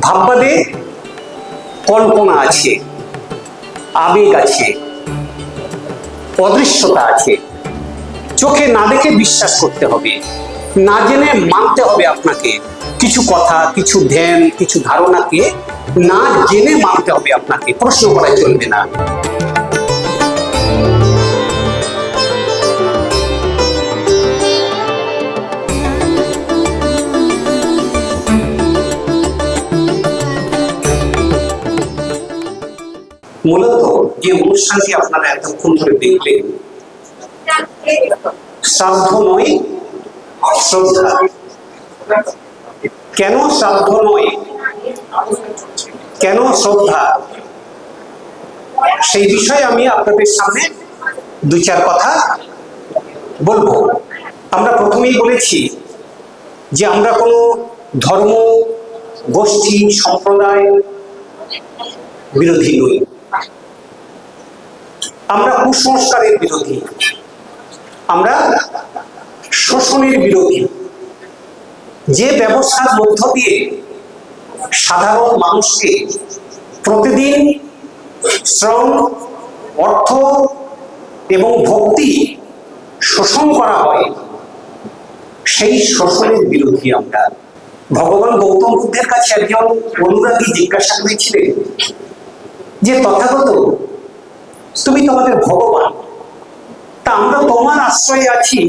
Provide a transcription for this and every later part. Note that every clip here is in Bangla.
ভাববাদে কল্পনা আছে, আবেগ আছে, অদৃশ্যতা আছে। চোখে না দেখে বিশ্বাস করতে হবে, না জেনে মানতে হবে আপনাকে। কিছু কথা, কিছু ধ্যান, কিছু ধারণাকে না জেনে মানতে হবে আপনাকে। প্রশ্ন করা চলবে না। মূলত যে অনুষ্ঠানটি আপনারা এতক্ষণ ধরে দেখলেন। শ্রাদ্ধ নয় শ্রদ্ধা। কেন শ্রাদ্ধ নয় কেন শ্রদ্ধা? সেই বিষয়ে আমি আপনাদের সামনে দুই চার কথা বলব। আমরা প্রথমেই বলেছি যে আমরা কোনো ধর্ম, গোষ্ঠী, সম্প্রদায় বিরোধী নই। আমরা কুসংস্কারের বিরোধী। আমরা শোষণের বিরোধী। যে ব্যবস্থার মধ্য দিয়ে সাধারণ মানুষকে প্রতিদিন শ্রম, অর্থ এবং ভক্তি শোষণ করা হয়, সেই শোষণের বিরোধী আমরা। ভগবান গৌতম বুদ্ধের কাছে একজন অনুরাগী জিজ্ঞাসা করেছিলেন যে তথাগত তুমি তোমাদের ভগবান। তা আমরা তোমার আশ্রয়ে আছি,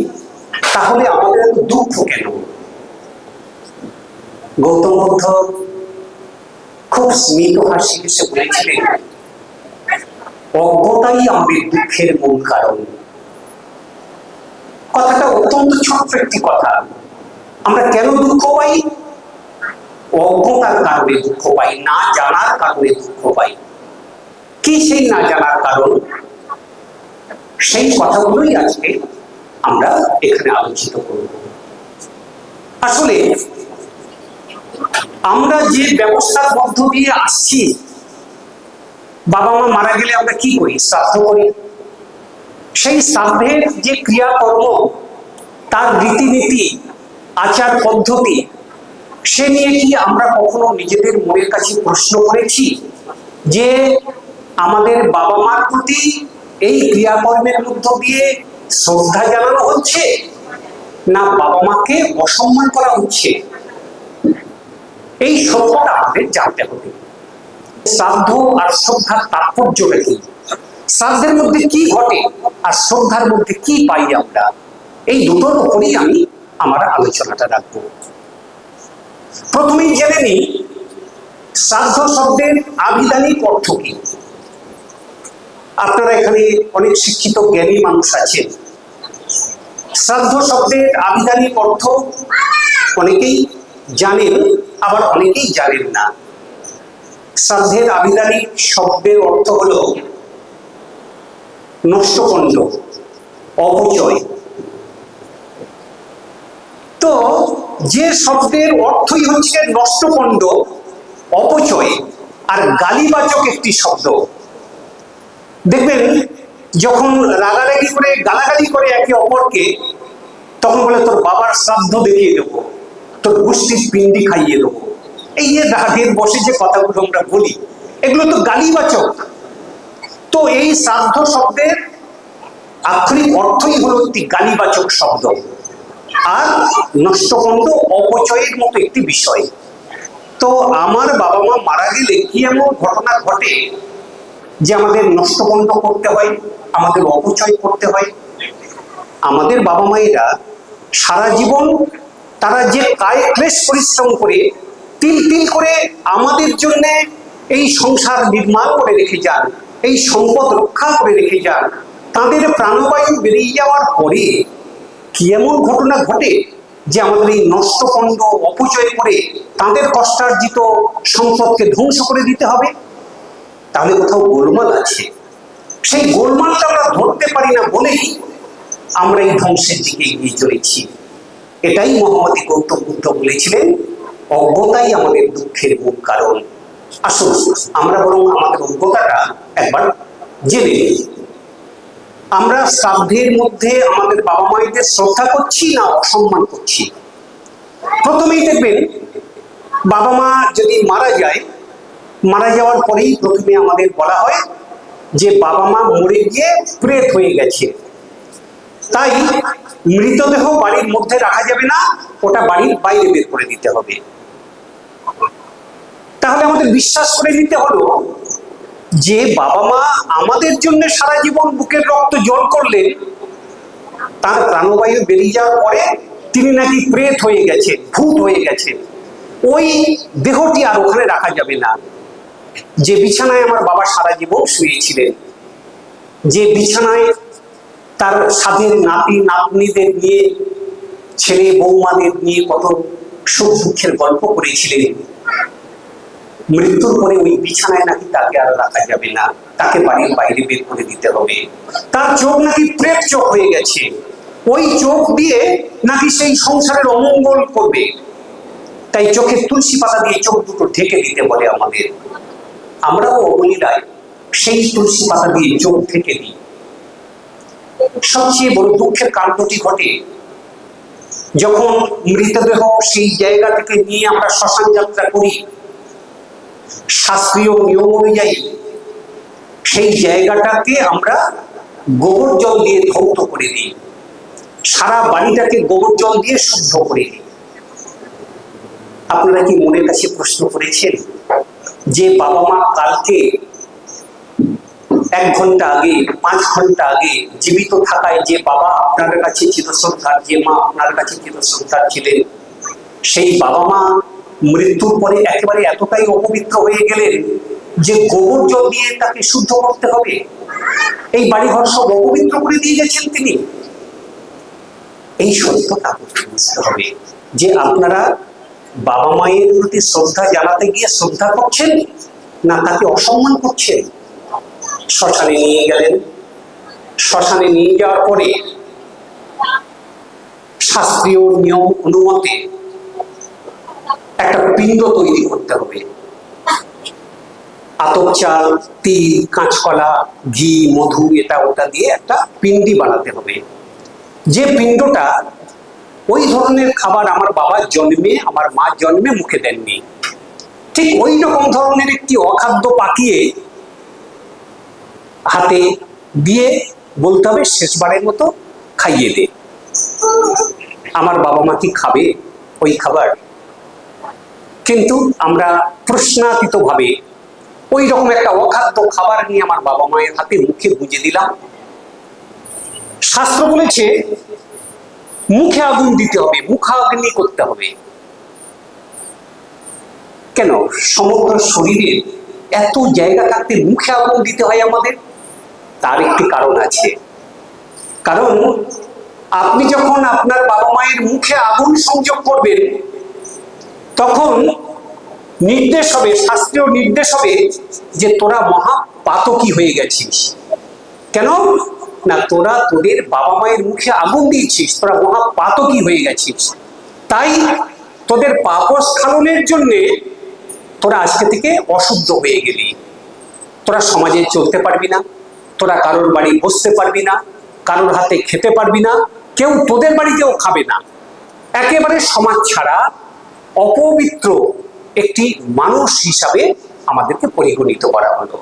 তাহলে আমাদের এত দুঃখ কেন? গৌতম বুদ্ধ খুব স্মিত হাসি হেসে বলেছিলেন, অজ্ঞতাই আমাদের দুঃখের মূল কারণ। কথাটা অত্যন্ত ছোট্ট একটি কথা। আমরা কেন দুঃখ পাই? অজ্ঞতার কারণে দুঃখ পাই, না জানার কারণে দুঃখ পাই। কি সেই না জানার কারণ? সেই কথাগুলোই আজকে আমরা এখানে আলোচিত করব। আসলে আমরা যে ব্যবস্থার মধ্য দিয়ে আসছি, বাবা মা মারা গেলে আমরা কি করি? শ্রাদ্ধ করি। সেই শ্রাদ্ধের যে ক্রিয়াকর্ম, তার রীতিনীতি, আচার পদ্ধতি, সে নিয়ে কি আমরা কখনো নিজেদের মনের কাছে প্রশ্ন করেছি যে আমাদের বাবা মার প্রতি এই ক্রিয়াকর্মের মধ্য দিয়ে শ্রদ্ধা জানানো হচ্ছে? না বাবা মাকে অসম্মান করা হচ্ছে? এই সত্যটা আমাদের জানতে হবে। শ্রাদ্ধ আর শ্রদ্ধার তাৎপর্যটা কি? শ্রাদ্ধের মধ্যে কি ঘটে আর শ্রদ্ধার মধ্যে কি পাই আমরা? এই দুটোর উপরেই আমি আমার আলোচনাটা রাখব। প্রথমেই জেনে নিই, শ্রাদ্ধ শব্দের আবিধানিক অর্থ কি? আপনারা এখানে অনেক শিক্ষিত, জ্ঞানী মানুষ আছেন। শ্রাদ্ধ শব্দের আবিধানিক অর্থ অনেকেই জানেন, আবার অনেকেই জানেন না। শ্রাদ্ধের আবিধানিক শব্দের অর্থ হল নষ্টকণ্ড অপচয়। তো যে শব্দের অর্থই হচ্ছে নষ্টকণ্ড অপচয়, আর গালিবাচক একটি শব্দ। দেখবেন, যখন রাগারাগি করে, গালাগালি করে একে অপরকে, তখন বলে, তোর বাবার শ্রাদ্ধ দেখিয়ে দেবো, তোর গোষ্ঠীর পিন্ডি খাইয়ে দেবো। এই যে রাগের বসে যে কথাগুলো আমরা বলি, এগুলো তো গালিবাচক। তো এই শ্রাদ্ধ শব্দের আক্ষরিক অর্থই হলো একটি গালিবাচক শব্দ আর নষ্টকণ্ড অপচয়ের মতো একটি বিষয়। তো আমার বাবা মা মারা গেলে কি এমন ঘটনা ঘটে? যে আমাদের নষ্টকণ্ড করতে হয়, আমাদের অপচয় করতে হয়। আমাদের বাবা মায়েরা সারা জীবন তারা যে কায়ে ক্লেশ পরিশ্রম করে, তিল তিল করে আমাদের জন্য এই সংসার নির্মাণ করে রেখে যান, এই সম্পদ রক্ষা করে রেখে যান, তাদের প্রাণবায়ু বেরিয়ে যাওয়ার পরে কি এমন ঘটনা ঘটে যে আমাদের এই নষ্টকণ্ড অপচয় করে তাদের কষ্টার্জিত সম্পদকে ধ্বংস করে দিতে হবে? তাহলে কোথাও গোলমাল আছে। সেই গোলমালটা আমরা ধরতে পারি না বলেই আমরা এই ধ্বংসের দিকে এগিয়ে চলেছি। এটাই মোহাম্মদ গৌতম বুদ্ধ বলেছিলেন, অজ্ঞতাই আমাদের দুঃখের মূল কারণ। আসুন, আমরা বরং আমাদের অজ্ঞতাটা একবার জেনে নিই। আমরা শ্রাদ্ধের মধ্যে আমাদের বাবা মায়েদের শ্রদ্ধা করছি না অসম্মান করছি? প্রথমেই দেখবেন, বাবা মা যদি মারা যায় মারা যাওয়ার পরেই প্রথমে আমাদের বলা হয় যে বাবা মা মরে গিয়ে প্রেত হয়ে গেছে। তাই মৃতদেহ বাড়ির মধ্যে রাখা যাবে না, ওটা বাড়ির বাইরে বের করে দিতে হবে। তাহলে আমাদের বিশ্বাস করে নিতে হলো যে বাবা মা আমাদের জন্য সারা জীবন বুকের রক্ত জল করলেন, তার প্রাণবায়ু বেরিয়ে যাওয়ার পরে তিনি নাকি প্রেত হয়ে গেছে, ভূত হয়ে গেছে। ওই দেহটি আর ওখানে রাখা যাবে না। যে বিছানায় আমার বাবা সারা জীবন শুয়েছিলেন, যে বিছানায় তার স্বাদের নাতি, নাতনিদের নিয়ে, ছেলে বৌমাদের নিয়ে কত সুখ দুঃখের গল্প করেছিলেন, মৃত্যুর পরে ওই বিছানায় নাকি তাকে আর রাখা যাবে না, তাকে বাড়ির বাইরে বের করে দিতে হবে। তার চোখ নাকি প্রেত চোখ হয়ে গেছে। ওই চোখ দিয়ে নাকি সেই সংসারের অমঙ্গল করবে। তাই চোখে তুলসী পাতা দিয়ে চোখ দুটো ঢেকে দিতে বলে আমাদের। আমরাও অবলীলায় সেই তুলসী পাতা দিয়ে চোখ থেকে দিই। সবচেয়ে বড় দুঃখের কাণ্ডটি ঘটে, যখন মৃতদেহ সেই জায়গা থেকে নিয়ে আমরা শ্মশান যাত্রা করি, শাস্ত্রীয় নিয়ম অনুযায়ী সেই জায়গাটাকে আমরা গোবর জল দিয়ে ধৌত করে দিই, সারা বাড়িটাকে গোবর জল দিয়ে শুদ্ধ করে দিই। আপনারা কি মনের কাছে প্রশ্ন করেছেন? যে বাবা মা কালকে এক ঘণ্টা আগে, পাঁচ ঘণ্টা আগে জীবিত থাকায় যে বাবা আপনার কাছে চিরশ্রদ্ধার যে মা আপনার কাছে চিরশ্রদ্ধার ছিলেন, সেই বাবা মা মৃত্যুর পরে একেবারে এতটাই অপবিত্র হয়ে গেলেন যে গোবর জল দিয়ে তাকে শুদ্ধ করতে হবে। এই বাড়িঘর সব অপবিত্র করে দিয়ে গেছেন তিনি। এই সত্যটা বুঝতে হবে যে আপনারা বাবা মায়ের প্রতি শ্রদ্ধা জানাতে গিয়ে শ্রদ্ধা করছেন না তাকে অসম্মান করছেন? শ্মশানে নিয়ে গেলেন। শ্মশানে নিয়ে যাওয়ার পরে শাস্ত্রীয় নিয়ম অনুমতে একটা পিণ্ড তৈরি করতে হবে। আতপ চাল, তিল, কাঁচকলা, ঘি, মধু, এটা ওটা দিয়ে একটা পিণ্ডি বানাতে হবে। যে পিণ্ডটা ওই ধরনের খাবার আমার বাবার জন্মে, আমার মা জন্মে মুখে দেননি। ঠিক ওই রকম ধরনের একটি অখাদ্য পাকিয়ে হাতে দিয়ে বলতে হবে, শেষবারের মতো খাইয়ে দে। আমার বাবা মা কি খাবে ওই খাবার? কিন্তু আমরা প্রশ্নাতীত ভাবে ওই রকম একটা অখাদ্য খাবার নিয়ে আমার বাবা মায়ের হাতে মুখে গুঁজে দিলাম। শাস্ত্র বলেছে মুখে আগুন দিতে হবে মুখাগ্নি করতে হবে। কেন? সমগ্র শরীরের এত জায়গা থাকতে মুখে আগুন দিতে হয় আমাদের? তার একটি কারণ আছে। কারণ, আপনি যখন আপনার বাবা মায়ের মুখে আগুন সংযোগ করবেন, তখন নির্দেশ হবে, শাস্ত্রীয় নির্দেশ হবে যে তোরা মহা পাতকি হয়ে গেছিস। কেন? না তোরা তোদের বাবা মায়ের মুখে আগুন দিয়েছিস, তোরা মহা পাতকি হয়ে গেছিস। তাই তোদের পাপস্খলনের জন্যে তোরা আজকে থেকে অশুদ্ধ হয়ে গেলি। তোরা সমাজে চলতে পারবি না, তোরা কারোর বাড়ি বসতে পারবি না, কারোর হাতে খেতে পারবি না, কেউ তোদের বাড়িতেও খাবে না। একেবারে সমাজ ছাড়া অপবিত্র একটি মানুষ হিসাবে আমাদেরকে পরিগণিত করা হলো।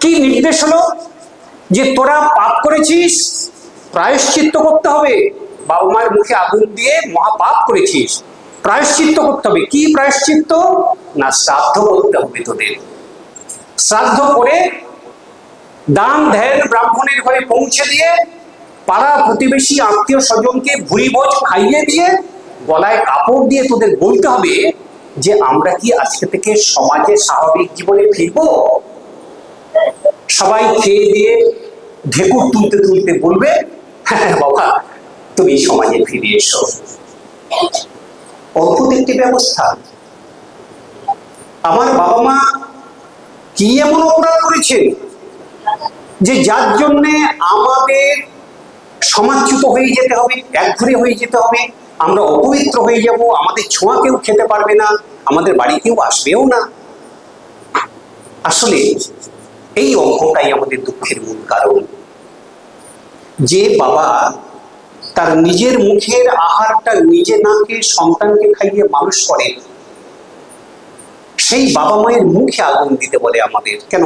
কি নির্দেশ হলো? যে তোরা পাপ করেছিস, প্রায়শ্চিত্ত করতে হবে। বাবা মায়ের মুখে আগুন দিয়ে মহা পাপ করেছিস, প্রায়শ্চিত্ত করতে হবে। কি প্রায়শ্চিত্ত? না, শ্রাদ্ধ করতে হবে তোদের। শ্রাদ্ধ করে দান ধ্যান ব্রাহ্মণের ঘরে পৌঁছে দিয়ে পাড়া প্রতিবেশী আত্মীয় স্বজনকে ভুই ভোজ খাইয়ে দিয়ে গলায় কাপড় দিয়ে তোদের বলতে হবে যে আমরা কি আজকে থেকে সমাজে স্বাভাবিক জীবনে ফিরব? সবাই খেয়ে দিয়ে ঢেকুর তুলতে তুলতে বলবে হ্যাঁ বাবা, তুমি সমাজে ফিরে এসো। অদ্ভুত একটি ব্যবস্থা। আমার বাবা মা কি এমন অপরাধ করেছে যে যার জন্যে আমাদের সমাজচ্যুত হয়ে যেতে হবে, একঘরে হয়ে যেতে হবে, আমরা অপবিত্র হয়ে যাব, আমাদের ছোঁয়া কেউ খেতে পারবে না, আমাদের বাড়ি কেউ আসবেও না। আসলে এই অঙ্কটাই আমাদের দুঃখের মূল কারণ। যে বাবা তার নিজের মুখের আহারটা নিজে না খেয়ে সন্তানকে খাইয়ে মানুষ করে, সেই বাবা মায়ের মুখে আগুন দিতে বলে আমাদের। কেন?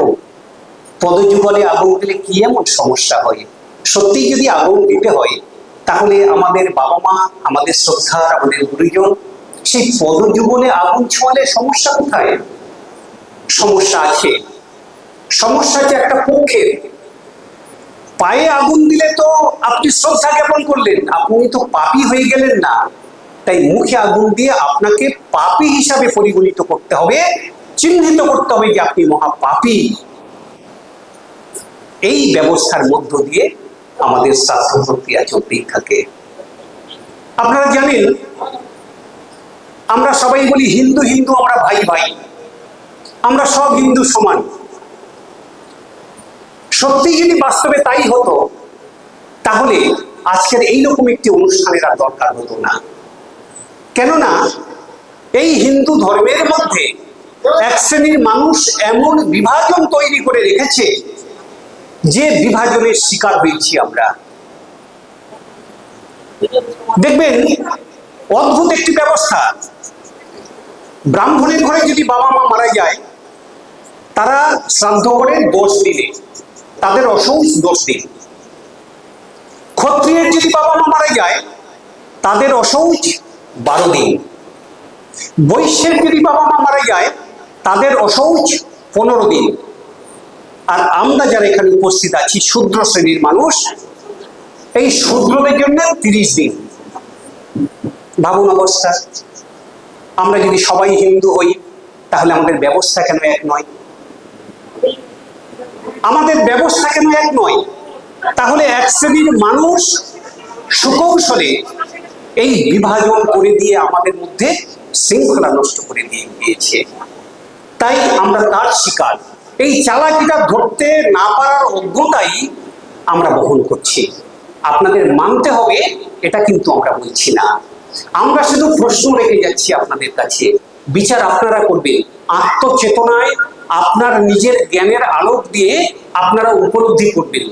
পদযুগলে আগুন দিলে কি এমন সমস্যা হয়? সত্যি যদি আগুন দিতে হয়, তাহলে আমাদের বাবা মা, আমাদের শ্রদ্ধার, আমাদের গুরুজন, সেই পদযুগলে আগুন ছোঁয়ালে সমস্যা কোথায়? সমস্যা আছে। সমস্যা আছে একটা পক্ষের পায়ে আগুন দিলে তো আপনি শ্রদ্ধা জ্ঞাপন করলেন, আপনি তো পাপী হয়ে গেলেন না। তাই মুখে আগুন দিয়ে আপনাকে পাপী হিসাবে পরিগণিত করতে হবে, চিহ্নিত করতে হবে যে আপনি মহা পাপী এই ব্যবস্থার মধ্য দিয়ে আমাদের শ্রাদ্ধ প্রক্রিয়া চলতেই থাকে। আপনারা জানেন, আমরা সবাই বলি হিন্দু হিন্দু, আমরা ভাই ভাই। আমরা সব হিন্দু সমান। সত্যি যদি বাস্তবে তাই হতো, তাহলে আজকের এইরকম একটি অনুষ্ঠানের আর দরকার হতো না। কেননা, এই হিন্দু ধর্মের মধ্যে এক শ্রেণির মানুষ এমন বিভাজন তৈরি করে রেখেছে, যে বিভাজনের শিকার হয়েছি আমরা। দেখবেন, অদ্ভুত একটি ব্যবস্থা। ব্রাহ্মণের ঘরে যদি বাবা মা মারা যায়, তারা শ্রাদ্ধ করে দোষ দিলে তাদের অসৌচ দোষ দিন ক্ষত্রিয়ের যদি বাবা মা মারা যায়, তাদের অসৌচ বারো দিন। বৈশ্যের যদি বাবা মা মারা যায়, তাদের অসৌচ পনেরো দিন। আর আমরা যারা এখানে উপস্থিত আছি, শূদ্র শ্রেণির মানুষ, এই শূদ্রদের জন্য তিরিশ দিন। ভাবুন অবস্থা। আমরা যদি সবাই হিন্দু হই, তাহলে আমাদের ব্যবস্থা কেন এক নয়? আমাদের ব্যবস্থা কেন এক নয়? তাহলে এক শ্রেণির মানুষ সুকৌশলে এই বিভাজন করে দিয়ে আমাদের মধ্যে শৃঙ্খলা নষ্ট করে দিয়ে গিয়েছে। তাই আমরা তার শিকার। এই চালাকিটা ধরতে না পারার অজ্ঞতাই আমরা বহন করছি। আপনাদের মানতে হবে, এটা কিন্তু আমরা বলছি না। আমরা শুধু প্রশ্ন রেখে যাচ্ছি আপনাদের কাছে। বিচার আপনারা করবেন। আত্মচেতনায় আপনার নিজের জ্ঞানের আলোক দিয়ে আপনারা উপলব্ধি করবেন।